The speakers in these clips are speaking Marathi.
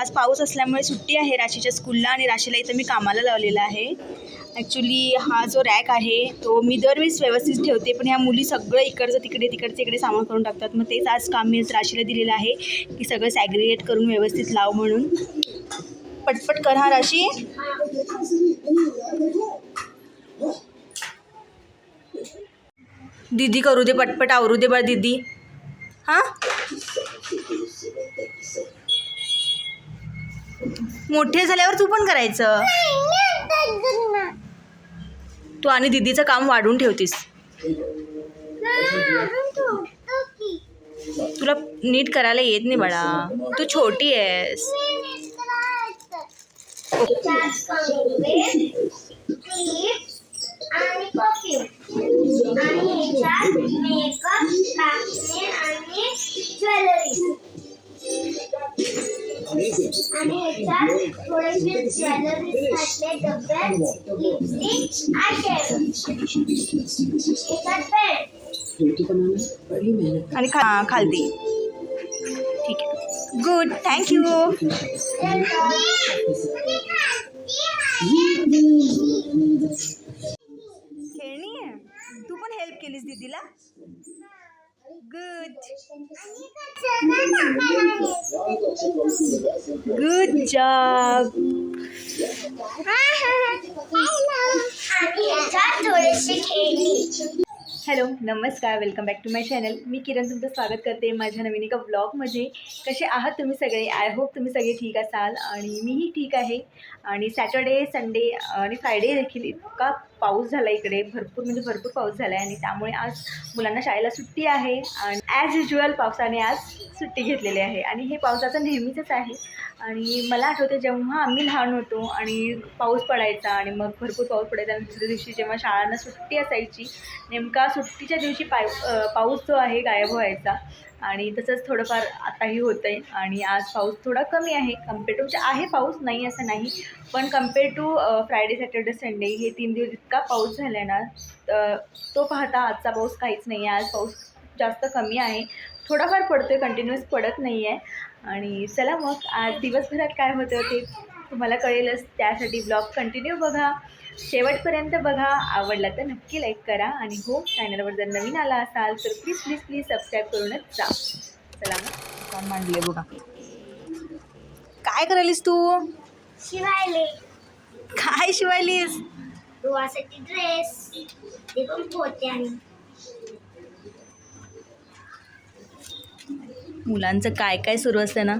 आज पाऊस असल्यामुळे सुट्टी आहे राशीच्या स्कूलला आणि राशीला इथं मी कामाला लावलेला आहे. ॲक्च्युली हा जो रॅक आहे तो मी दरवेळेस व्यवस्थित ठेवते पण ह्या मुली सगळं इकडचं तिकडे तिकडचं इकडे सामान करून टाकतात. मग तेच आज काम मी राशीला दिलेलं आहे की सगळं सॅग्रिगेट करून व्यवस्थित लाव म्हणून. पटपट कर हा राशी. दीदी करू दे पटपट आवरू दे बा दीदी. हां? मोठे झाल्यावर तू पण करायचं. तू आणि दीदीचं काम वाढून ठेवतीस. तुला नीट करायला येत नाही बाळा. तू छोटी आहेस. आणि थोडेसे ज्वेलरी घातले डब्यात लिपस्टिक आणि खा खालती. ठीक आहे. गुड थँक्यू खेळणी आहे. तू पण हेल्प केलीस दीदीला? ह्याच्यात थोडेसे खेळणी हॅलो नमस्कार. Welcome back to my channel मी किरण तुमचं स्वागत करते माझ्या नवीन एका ब्लॉगमध्ये कसे आहात तुम्ही सगळे? आय होप तुम्ही सगळे ठीक असाल आणि मीही ठीक आहे. आणि सॅटर्डे संडे आणि फ्रायडे देखील इतका पाऊस झाला इकडे भरपूर म्हणजे भरपूर पाऊस झाला आहे आणि त्यामुळे आज मुलांना शाळेला सुट्टी आहे. आणि ॲज युज्युअल पावसाने आज सुट्टी घेतलेली आहे. आणि हे पावसाचं नेहमीचंच आहे. आणि मला आठवते जेव्हा आम्ही लहान होतो आणि पाऊस पडायचा आणि मग भरपूर पाऊस पडायचा आणि दुसऱ्या दिवशी जेव्हा शाळांना सुट्टी असायची नेमका सुट्टीच्या दिवशी पाय पाऊस जो आहे गायब व्हायचा. आणि तसंच थोडंफार आताही होतं आहे आणि आज पाऊस थोडा कमी आहे. कंपेअर टू म्हणजे आहे पाऊस नाही असं नाही. पण compare to Friday Saturday Sunday हे तीन दिवस इतका पाऊस झाला ना तो पाहता आजचा पाऊस काहीच नाही आहे. आज पाऊस जास्त कमी आहे. थोडाफार पडतो आहे कंटिन्युअस पडत नाही आहे आणि चला मग आज दिवसभरात काय होतं ते तुम्हाला कळेलच त्यासाठी ब्लॉग कंटिन्यू बघा. शेवटपर्यंत बघा आवडला तर नक्की लाईक करा. आणि हो चॅनलवर जर नवीन आला असाल तर प्लीज प्लीज प्लीज सबस्क्राईब करूनच जा. चला मग. मांडले बघा. काय करायलीस तू? शिवायले. काय शिवायलीस? ड्रेस ते पण पोते आणि. मुलांचं काय काय सुरू असतं ना?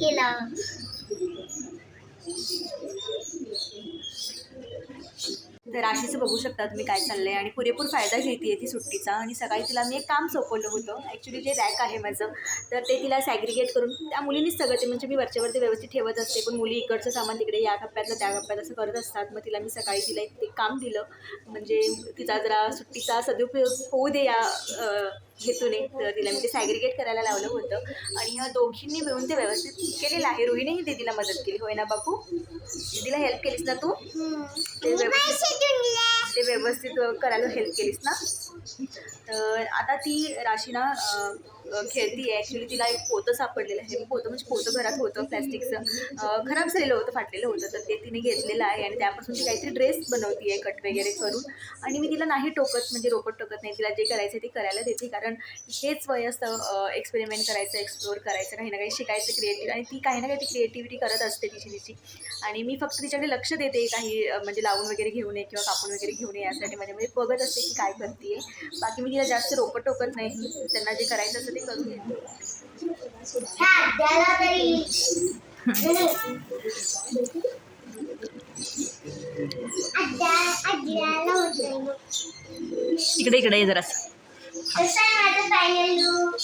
केला. तर राशीचं बघू शकता तुम्ही काय चाललंय आणि पुरेपूर फायदा घेते ती सुट्टीचा. आणि सकाळी तिला मी एक काम सोपवलं होतं. ॲक्च्युली जे रॅक आहे माझं तर ते तिला सॅग्रिगेट करून त्या मुलींनीच सगळं ते म्हणजे मी वरच्यावरती व्यवस्थित ठेवत असते. पण मुली इकडचं सामान तिकडे या कप्प्यातलं त्या कप्प्यात असं करत असतात. मग तिला मी सकाळी तिला एक ते काम दिलं. म्हणजे तिचा जरा सुट्टीचा सदुपयोग होऊ दे या हेतूने तर तिला मी ते सॅग्रिगेट करायला लावलं होतं. आणि ह्या दोघींनी मिळून ते व्यवस्थित केलेलं आहे. रोहिणीही दीदीला मदत केली. होय ना बापू? दीदीला हेल्प केलीस ना तू? ते व्यवस्थित ते व्यवस्थित करायला हेल्प केलीस ना? तर आता ती राशी ना खेळती आहे. ॲक्च्युली तिला एक पोतं सापडलेलं आहे. पोतं म्हणजे पोतं घरात होतं प्लॅस्टिकचं खराब झालेलं होतं फाटलेलं होतं. तर ते तिने घेतलेलं आहे आणि त्यापासून ती काहीतरी ड्रेस बनवती आहे कट वगैरे करून. आणि मी तिला नाही टोकत म्हणजे रोपट टोकत नाही. तिला जे करायचं ते करायला देते. कारण हेच वय असतं एक्सपेरिमेंट करायचं एक्सप्लोअर करायचं काही ना काही शिकायचं क्रिएटिव्ह आणि ती काही ना काही ती क्रिएटिव्हिटी करत असते तिची तिची. आणि मी फक्त तिच्याकडे लक्ष देते काही म्हणजे लावून वगैरे घेऊ नये किंवा कापून वगैरे घेऊ नये यासाठी. म्हणजे म्हणजे बघत असते की काय करते बाकी मी तिला जास्त रोपट टोकत नाही. त्यांना जे करायचं असतं ते करून घेते. इकडे इकडे ये लुक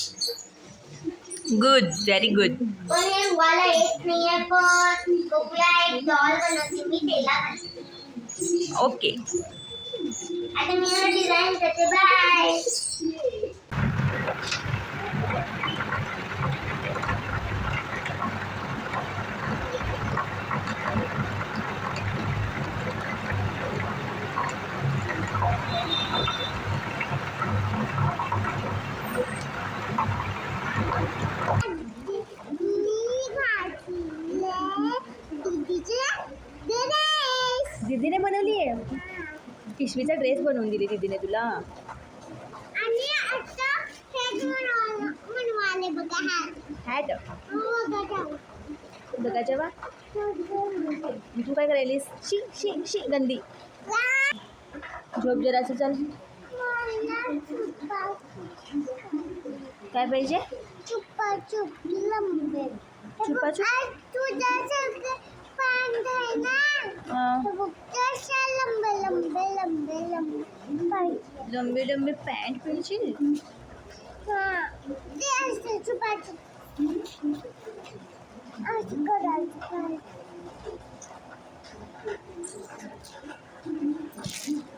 गुड व्हेरी गुड पण हे मला येत नाहीये पण बघूया एक डॉल बनवते मी त्याला बनवते. ओके आता मी डिझाईन करते बाय पिशवीचा ड्रेस बनवून दिली दीदीने तुला. हॅट हो बघा जेव्हा. तू काय करायलीस? शी शी शी गंदी. झोप जरासं चल. काय पाहिजे? चुपाचुप? लंबे. लंबी लंबी लंबे पाहिजे लंबे लंबे पॅन्ट पेन्सिल हा. ते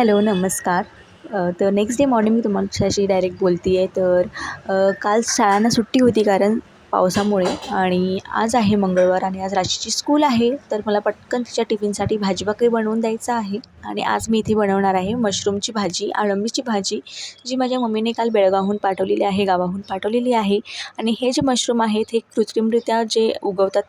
हॅलो नमस्कार. तर नेक्स्ट डे मॉर्निंग मी तुमच्याशी डायरेक्ट बोलते आहे तर काल शाळांना सुट्टी होती कारण पावसामुळे आणि आज आहे मंगळवार आणि आज राशीची स्कूल आहे. तर मला पटकन तिच्या टिफिनसाठी भाजी भाकरी बनवून द्यायचं आहे आणि आज मी इथे बनवणार आहे मशरूमची भाजी अळंबीची भाजी जी माझ्या मम्मीने काल बेळगावहून पाठवलेली आहे गावाहून पाठवलेली आहे. आणि हे जे मशरूम आहेत हे कृत्रिमरित्या जे उगवतात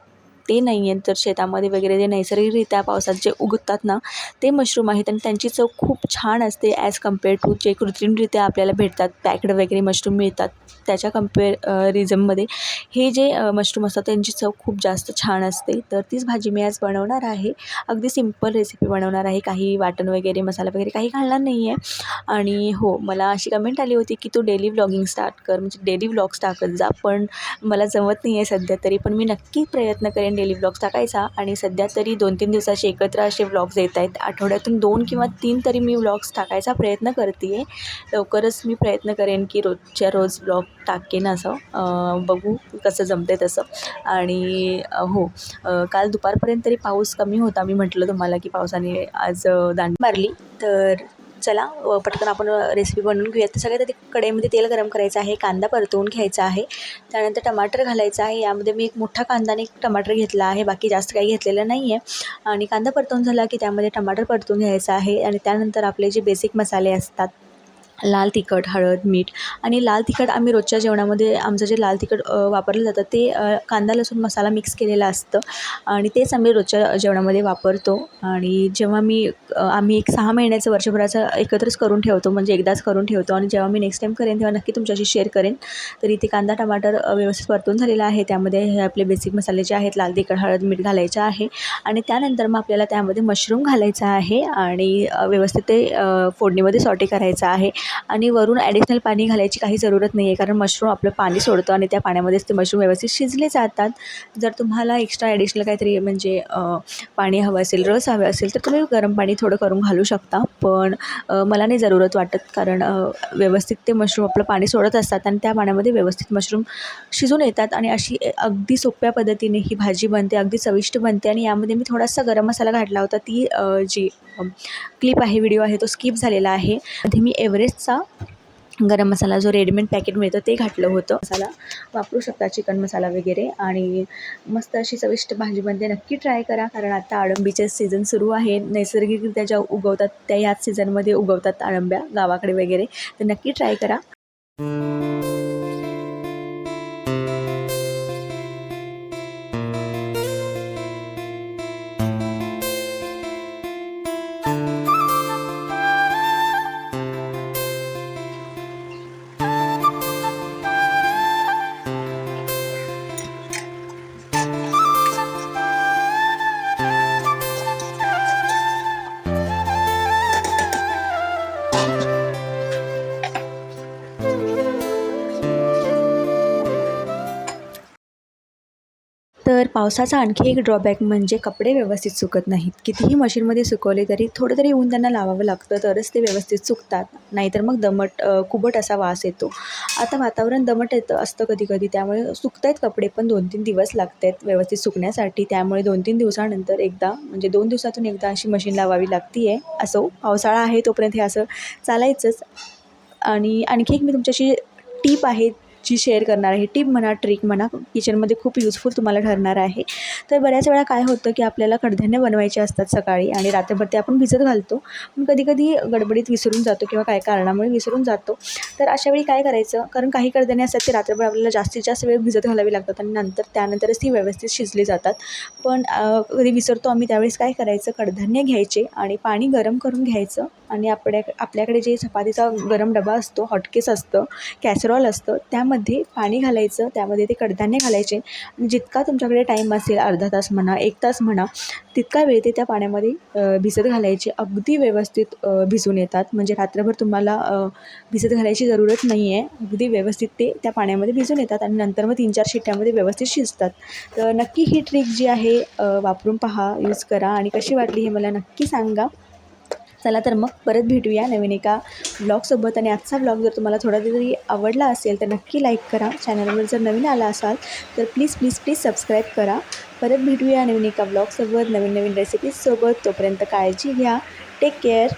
ते नाही आहेत. तर शेतामध्ये वगैरे जे नैसर्गिकरित्या पावसात जे उगतात ना ते मशरूम आहेत आणि त्यांची चव खूप छान असते ॲज कंपेअर टू जे कृत्रिमरित्या आपल्याला भेटतात. पॅक्ड वगैरे मशरूम मिळतात. त्याच्या कंपेअर रिझममध्ये हे जे मशरूम असतात त्यांची चव खूप जास्त छान असते. तर तीच भाजी मी आज बनवणार आहे. अगदी सिंपल रेसिपी बनवणार आहे. काही वाटण वगैरे मसाला वगैरे काही घालणार नाही आहे आणि हो मला अशी कमेंट आली होती की तू डेली व्लॉगिंग स्टार्ट कर. म्हणजे डेली व्लॉग्स टाकत जा पण मला जमत नाही आहे सध्या तरी पण मी नक्की प्रयत्न करेन डेली ब्लॉग्स टाकायचा आणि सध्या तरी दोन तीन दिवसाचे एकत्र असे ब्लॉग्स येत आहेत. आठवड्यातून दोन किंवा तीन तरी मी व्लॉग्स टाकायचा प्रयत्न करते आहे लवकरच मी प्रयत्न करेन की रोजच्या रोज व्लॉग टाकेन असं. बघू कसं जमते तसं. आणि हो काल दुपारपर्यंत तरी पाऊस कमी होता. मी म्हटलं तुम्हाला की पावसाने आज दांड दांडी मारली. तर चला पटकन आपण रेसिपी बनवून घेऊयात. तर सगळ्यात आधी कढईमध्ये तेल गरम करायचं आहे कांदा परतवून घ्यायचा आहे. त्यानंतर टमाटर घालायचं आहे. यामध्ये मी एक मोठा कांदा आणि एक टमाटर घेतला आहे. बाकी जास्त काही घेतलेलं नाही आहे आणि कांदा परतवून झाला की त्यामध्ये टमाटर परतून घ्यायचं आहे. आणि त्यानंतर आपले जे बेसिक मसाले असतात लाल तिखट हळद मीठ आणि लाल तिखट आम्ही रोजच्या जेवणामध्ये आमचं जे लाल तिखट वापरलं जातं ते कांदा लसूण मसाला मिक्स केलेला असतं आणि तेच आम्ही रोजच्या जेवणामध्ये वापरतो आणि जेव्हा मी आम्ही एक सहा महिन्याचं वर्षभराचं एकत्रच करून ठेवतो म्हणजे एकदाच करून ठेवतो आणि जेव्हा मी नेक्स्ट टाईम करेन तेव्हा नक्की तुमच्याशी शेअर करेन. तर इथे कांदा टमाटर व्यवस्थित परतून झालेला आहे. त्यामध्ये हे आपले बेसिक मसाले जे आहेत लाल तिखट हळद मीठ घालायचं आहे आणि त्यानंतर मग आपल्याला त्यामध्ये मशरूम घालायचं आहे आणि व्यवस्थित ते फोडणीमध्ये सॉटे करायचं आहे. आणि वरून ॲडिशनल पाणी घालायची काही जरूरत नाही आहे कारण मशरूम आपलं पाणी सोडतं आणि त्या पाण्यामध्येच ते मशरूम व्यवस्थित शिजले जातात. जर तुम्हाला एक्स्ट्रा ॲडिशनल काहीतरी म्हणजे पाणी हवं असेल रस हवे असेल तर तुम्ही गरम पाणी थोडं करून घालू शकता. पण मला नाही जरूरत वाटत कारण व्यवस्थित ते मशरूम आपलं पाणी सोडत असतात आणि त्या पाण्यामध्ये व्यवस्थित मशरूम शिजून येतात. आणि अशी अगदी सोप्या पद्धतीने ही भाजी बनते अगदी चविष्ट बनते. आणि यामध्ये मी थोडासा गरम मसाला घातला होता ती जी क्लिप आहे व्हिडिओ आहे तो स्किप झालेला आहे. आधी मी एव्हरेस्टचा गरम मसाला जो रेडीमेड पॅकेट मिळतं ते घातलं होतं. मसाला वापरू शकता चिकन मसाला वगैरे. आणि मस्त अशी चविष्ट भाजी बनते. नक्की ट्राय करा कारण आता आळंबीचे सीझन सुरू आहे. नैसर्गिकरित्या ज्या उगवतात त्या ह्याच सीझनमध्ये उगवतात अळंब्या गावाकडे वगैरे. तर नक्की ट्राय करा. तर पावसाचा आणखी एक ड्रॉबॅक म्हणजे कपडे व्यवस्थित सुकत नाहीत. कितीही मशीनमध्ये सुकवले तरी थोडं तरी ऊन त्यांना लावावं लागतं तरच ते व्यवस्थित सुकतात. नाहीतर मग दमट कुबट असा वास येतो. आता वातावरण दमट येतं असतं कधी कधी त्यामुळे सुकत आहेत कपडे पण दोन तीन दिवस लागत आहेत व्यवस्थित सुकण्यासाठी. त्यामुळे दोन तीन दिवसानंतर एकदा म्हणजे दोन दिवसातून एकदा अशी मशीन लावावी लागती आहे असो पावसाळा आहे तोपर्यंत हे असं चालायचंच. आणि आणखी एक मी तुमच्याशी टीप आहे जी शेअर करणार आहे टीप म्हणा ट्रिक म्हणा किचनमध्ये खूप यूजफुल तुम्हाला ठरणार आहे. तर बऱ्याच वेळा काय होतं की आपल्याला कडधान्य बनवायचे असतात सकाळी आणि रात्रभर ते आपण भिजत घालतो. पण कधी कधी गडबडीत विसरून जातो किंवा काय कारणामुळे विसरून जातो. तर अशा वेळी काय करायचं? कारण काही कडधान्य असतात ते रात्रभर आपल्याला जास्तीत जास्त वेळ भिजत घालावी लागतात आणि नंतर त्यानंतरच ती व्यवस्थित शिजली जातात. पण कधी विसरतो आम्ही त्यावेळेस काय करायचं? कडधान्य घ्यायचे आणि पाणी गरम करून घ्यायचं. आणि आपल्या आपल्याकडे जे चपातीचा गरम डबा असतो हॉटकेस असतं कॅसरॉल असतं त्यामध्ये पाणी घालायचं त्यामध्ये ते कडधान्य घालायचे. आणि जितका तुमच्याकडे टाईम असेल अर्धा तास म्हणा एक तास म्हणा तितका वेळ ते त्या पाण्यामध्ये भिजत घालायचे. अगदी व्यवस्थित भिजून येतात. म्हणजे रात्रभर तुम्हाला भिजत घालायची जरूरत नाही आहे अगदी व्यवस्थित ते त्या पाण्यामध्ये भिजून येतात आणि नंतर मग तीन चार शिट्ट्यामध्ये व्यवस्थित शिजतात. तर नक्की ही ट्रिक जी आहे वापरून पहा यूज करा. आणि कशी वाटली हे मला नक्की सांगा. चला तर मग परत भेटूया नवीन एका ब्लॉगसोबत आणि आजचा ब्लॉग जर तुम्हाला थोडा जरी आवडला असेल तर नक्की लाईक करा. चॅनलवर जर नवीन आला असाल तर प्लीज प्लीज प्लीज सबस्क्राईब करा. परत भेटूया नवीन एका ब्लॉगसोबत नवीन नवीन रेसिपीजसोबत तोपर्यंत काळजी घ्या. Take care